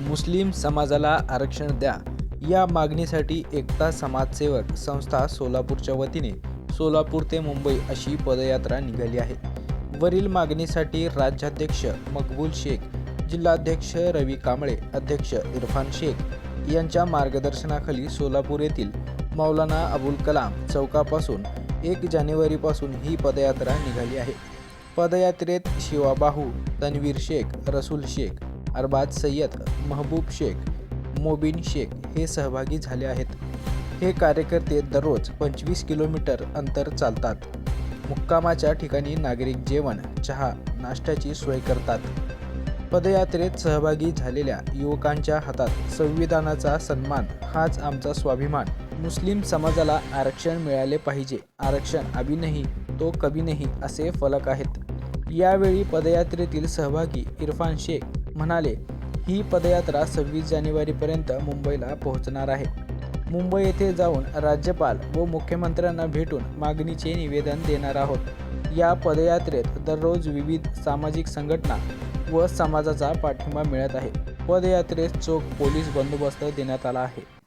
मुस्लिम समाजाला आरक्षण द्या. या मागणीसाठी एकता समाजसेवक संस्था सोलापूरच्या वतीने सोलापूर ते मुंबई अशी पदयात्रा निघाली आहे. वरील मागणीसाठी राज्याध्यक्ष मकबूल शेख जिल्हाध्यक्ष रवी कांबळे अध्यक्ष इरफान शेख यांच्या मार्गदर्शनाखाली सोलापूर येथील मौलाना अबुल कलाम चौकापासून एक जानेवारीपासून ही पदयात्रा निघाली आहे. पदयात्रेत शिवाबाहू तन्वीर शेख रसूल शेख अरबाज सय्यद महबूब शेख मोबिन शेख हे सहभागी झाले आहेत. हे कार्यकर्ते दररोज पंचवीस किलोमीटर अंतर चालतात. मुक्कामाच्या ठिकाणी नागरिक जेवण चहा नाश्त्याची सोय करतात. पदयात्रेत सहभागी झालेल्या युवकांच्या हातात संविधानाचा सन्मान हाच आमचा स्वाभिमान. मुस्लिम समाजाला आरक्षण मिळाले पाहिजे. आरक्षण अभी नाही तो कभी नाही असे फलक आहेत. यावेळी पदयात्रेतील सहभागी इरफान शेख म्हणाले ही पदयात्रा सव्वीस जानेवारीपर्यंत मुंबईला पोहोचणार आहे. मुंबई येथे जाऊन राज्यपाल व मुख्यमंत्र्यांना भेटून मागणीचे निवेदन देणार आहोत. या पदयात्रेत दररोज विविध सामाजिक संघटना व समाजाचा पाठिंबा मिळत आहे. पदयात्रेस चोख पोलीस बंदोबस्त देण्यात आला आहे.